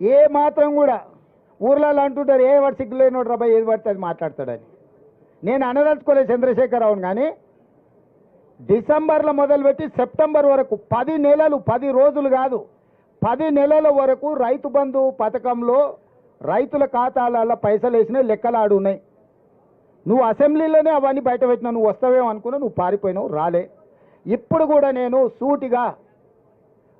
ఏ మాత్రం కూడా ఊర్లలో అంటుంటారు ఏ వాడు సిగ్గులేనోడు రాబాయ్ ఏది పడితే అది మాట్లాడతాడని. నేను అనదలుచుకోలేదు చంద్రశేఖరరావును కానీ డిసెంబర్లో మొదలుపెట్టి సెప్టెంబర్ వరకు పది నెలలు పది రోజులు కాదు పది నెలల వరకు రైతు బంధు పథకంలో రైతుల ఖాతాలలో పైసలు వేసినా లెక్కలాడు ఉన్నాయి. నువ్వు అసెంబ్లీలోనే అవన్నీ బయట పెట్టినా నువ్వు వస్తావేమో అనుకున్నా నువ్వు పారిపోయినావు రాలే. ఇప్పుడు కూడా నేను సూటిగా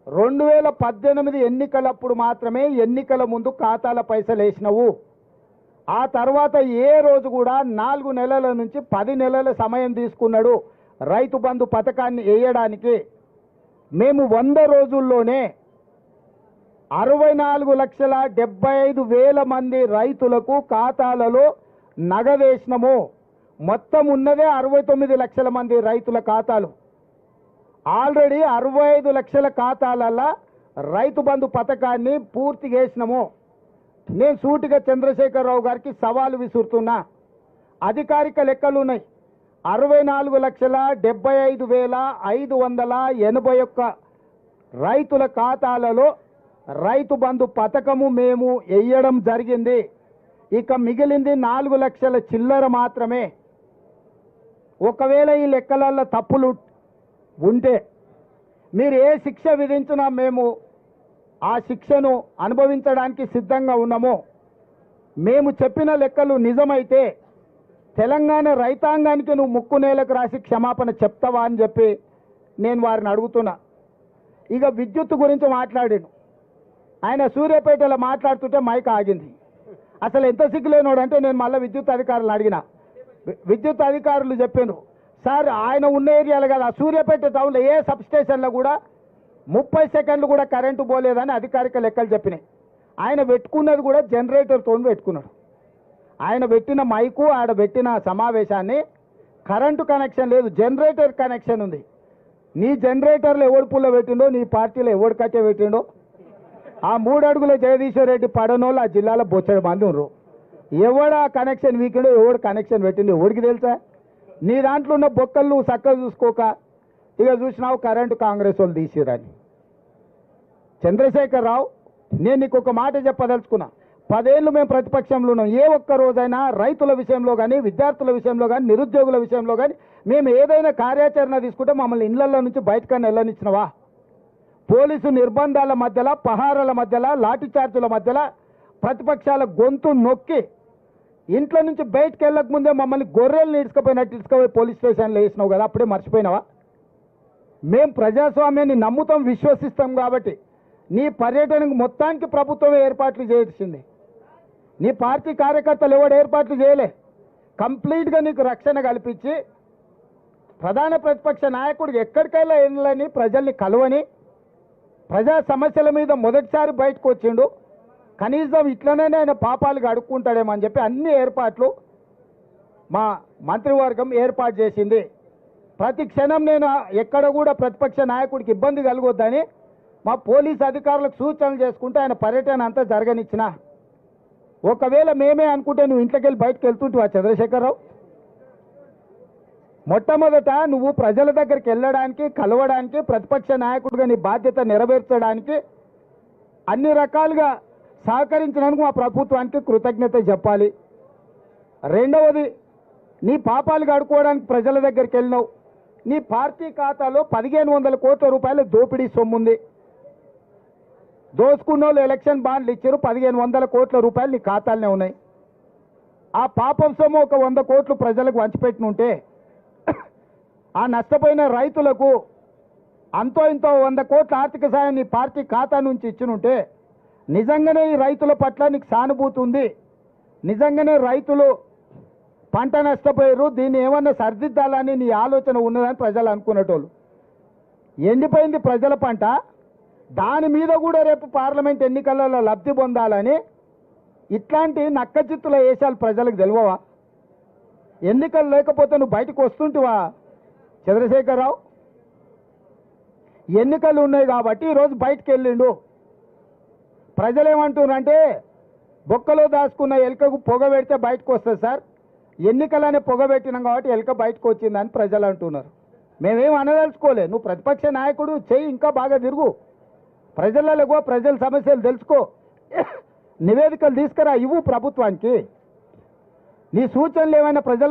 రెండు వేల పద్దెనిమిది ఎన్నికలప్పుడు మాత్రమే ఎన్నికల ముందు ఖాతాల పైసలు వేసినవు. ఆ తర్వాత ఏ రోజు కూడా నాలుగు నెలల నుంచి పది నెలల సమయం తీసుకున్నాడు రైతు బంధు పథకాన్ని వేయడానికి. మేము వంద రోజుల్లోనే అరవై నాలుగు లక్షల డెబ్బై ఐదు వేల మంది రైతులకు ఖాతాలలో నగదేసినము మొత్తం ఉన్నదే అరవై తొమ్మిది లక్షల మంది రైతుల ఖాతాలు. ఆల్రెడీ అరవై ఐదు లక్షల ఖాతాలల్లో రైతు బంధు పథకాన్ని పూర్తి చేసినాము. నేను సూటిగా చంద్రశేఖరరావు గారికి సవాలు విసురుతున్నా. అధికారిక లెక్కలు ఉన్నాయి అరవై నాలుగు లక్షల డెబ్బై ఐదు వేల ఐదు వందల ఎనభై ఒక్క రైతుల ఖాతాలలో రైతు బంధు పథకము మేము వేయడం జరిగింది. ఇక మిగిలింది నాలుగు లక్షల చిల్లర మాత్రమే. ఒకవేళ ఈ లెక్కలలో తప్పులు ఉంటే మీరు ఏ శిక్ష విధించినా మేము ఆ శిక్షను అనుభవించడానికి సిద్ధంగా ఉన్నామో. మేము చెప్పిన లెక్కలు నిజమైతే తెలంగాణ రైతాంగానికి నువ్వు ముక్కు నేలకు రాసి క్షమాపణ చెప్తావా అని చెప్పి నేను వారిని అడుగుతున్నా. ఇక విద్యుత్ గురించి మాట్లాడాను. ఆయన సూర్యాపేటలో మాట్లాడుతుంటే మైక్ ఆగింది. అసలు ఎంత సిగ్గులేనోడంటే నేను మళ్ళీ విద్యుత్ అధికారులను అడిగిన. విద్యుత్ అధికారులు చెప్పాను సార్ ఆయన ఉన్న ఏరియాలో కదా. సూర్యాపేట టౌన్లో ఏ సబ్ స్టేషన్లో కూడా ముప్పై సెకండ్లు కూడా కరెంటు పోలేదని అధికారిక లెక్కలు చెప్పినాయి. ఆయన పెట్టుకున్నది కూడా జనరేటర్తో పెట్టుకున్నాడు. ఆయన పెట్టిన మైకు ఆడ పెట్టిన సమావేశాన్ని కరెంటు కనెక్షన్ లేదు జనరేటర్ కనెక్షన్ ఉంది. నీ జనరేటర్లో ఎవడు పుల్ల పెట్టిండో నీ పార్టీలో ఎవడు కట్టే పెట్టిండో ఆ మూడు అడుగుల జగదీశ్వర్ రెడ్డి పడనోళ్ళు ఆ జిల్లాలో బొచ్చడి మంది ఉన్నారు ఎవడ కనెక్షన్ వీకిండో ఎవడు కనెక్షన్ పెట్టిండో ఎవడికి తెలుసా? నీ దాంట్లో ఉన్న బొక్కలు నువ్వు చక్కగా చూసుకోక. ఇక చూసినావు కరెంటు కాంగ్రెస్ వాళ్ళు తీసిరని చంద్రశేఖరరావు నేను నీకు ఒక మాట చెప్పదలుచుకున్నా. పదేళ్ళు మేము ప్రతిపక్షంలో ఉన్నాం. ఏ ఒక్క రోజైనా రైతుల విషయంలో కానీ విద్యార్థుల విషయంలో కానీ నిరుద్యోగుల విషయంలో కానీ మేము ఏదైనా కార్యాచరణ తీసుకుంటే మమ్మల్ని ఇళ్ళలో నుంచి బయటకన్నా వెళ్ళనిచ్చినవా పోలీసు నిర్బంధాల మధ్యలో పహారాల మధ్యలో లాఠీచార్జుల మధ్యలో ప్రతిపక్షాల గొంతు నొక్కి ఇంట్లో నుంచి బయటకు వెళ్ళక ముందే మమ్మల్ని గొర్రెలు ఇసుకపోయినట్టు ఇసుకపోయి పోలీస్ స్టేషన్లో వేసినావు కదా అప్పుడే మర్చిపోయినావా? మేము ప్రజాస్వామ్యాన్ని నమ్ముతాం విశ్వసిస్తాం కాబట్టి నీ పర్యటనకు మొత్తానికి ప్రభుత్వమే ఏర్పాట్లు చేసింది. నీ పార్టీ కార్యకర్తలు ఎవడు ఏర్పాట్లు చేయలే. కంప్లీట్గా నీకు రక్షణ కల్పించి ప్రధాన ప్రతిపక్ష నాయకుడు ఎక్కడికైనా వెళ్ళని ప్రజల్ని కలవని ప్రజా సమస్యల మీద మొదటిసారి బయటకు వచ్చిండు. కనీసం ఇట్లనే ఆయన పాపాలు అడుక్కుంటాడేమని చెప్పి అన్ని ఏర్పాట్లు మా మంత్రివర్గం ఏర్పాటు చేసింది. ప్రతి క్షణం నేను ఎక్కడ కూడా ప్రతిపక్ష నాయకుడికి ఇబ్బంది కలగొద్దని మా పోలీస్ అధికారులకు సూచనలు చేసుకుంటే ఆయన పర్యటన అంతా జరగనిచ్చిన. ఒకవేళ మేమే అనుకుంటే నువ్వు ఇంట్లోకి వెళ్ళి బయటకు వెళ్తుంటావా చంద్రశేఖరరావు? మొట్టమొదట నువ్వు ప్రజల దగ్గరికి వెళ్ళడానికి కలవడానికి ప్రతిపక్ష నాయకుడిగా నీ బాధ్యత నెరవేర్చడానికి అన్ని రకాలుగా సహకరించినందుకు మా ప్రభుత్వానికి కృతజ్ఞత చెప్పాలి. రెండవది నీ పాపాలు కడుక్కోవడానికి ప్రజల దగ్గరికి వెళ్ళినావు. నీ పార్టీ ఖాతాలో పదిహేను వందల కోట్ల రూపాయల దోపిడీ సొమ్ముంది. దోసుకున్న వాళ్ళు ఎలక్షన్ బాండ్లు ఇచ్చారు పదిహేను వందల కోట్ల రూపాయలు నీ ఖాతాలనే ఉన్నాయి. ఆ పాపం సొమ్ము ఒక వంద కోట్లు ప్రజలకు వంచిపెట్టినుంటే ఆ నష్టపోయిన రైతులకు అంతో ఇంతో వంద కోట్ల ఆర్థిక సాయం నీ పార్టీ ఖాతా నుంచి ఇచ్చినుంటే నిజంగానే ఈ రైతుల పట్ల నీకు సానుభూతి ఉంది. నిజంగానే రైతులు పంట నష్టపోయారు. దీన్ని ఏమన్నా సరిదిద్దాలని నీ ఆలోచన ఉన్నదని ప్రజలు అనుకునేటోళ్ళు. ఎండిపోయింది ప్రజల పంట. దాని మీద కూడా రేపు పార్లమెంట్ ఎన్నికలలో లబ్ధి పొందాలని ఇట్లాంటి నక్కచిత్తుల వేషాలు ప్రజలకు తెలియవా ఎన్నికలు లేకపోతే నువ్వు బయటకు వస్తుంటివా చంద్రశేఖరరావు? ఎన్నికలు ఉన్నాయి కాబట్టి ఈరోజు బయటకు వెళ్ళిండు. ప్రజలు ఏమంటున్నారంటే బొక్కలో దాచుకున్న ఎలుకకు పొగ పెడితే బయటకు వస్తుంది సార్. ఎన్నికలనే పొగ పెట్టినాం కాబట్టి ఎలుక బయటకు వచ్చిందని ప్రజలు అంటున్నారు. మేమేం అనదలుచుకోలే. నువ్వు ప్రతిపక్ష నాయకుడు చేయి ఇంకా బాగా తిరుగు. ప్రజలలో ప్రజల సమస్యలు తెలుసుకో. నివేదికలు తీసుకురా ఇవ్వు ప్రభుత్వానికి. నీ సూచనలు ఏమైనా ప్రజలు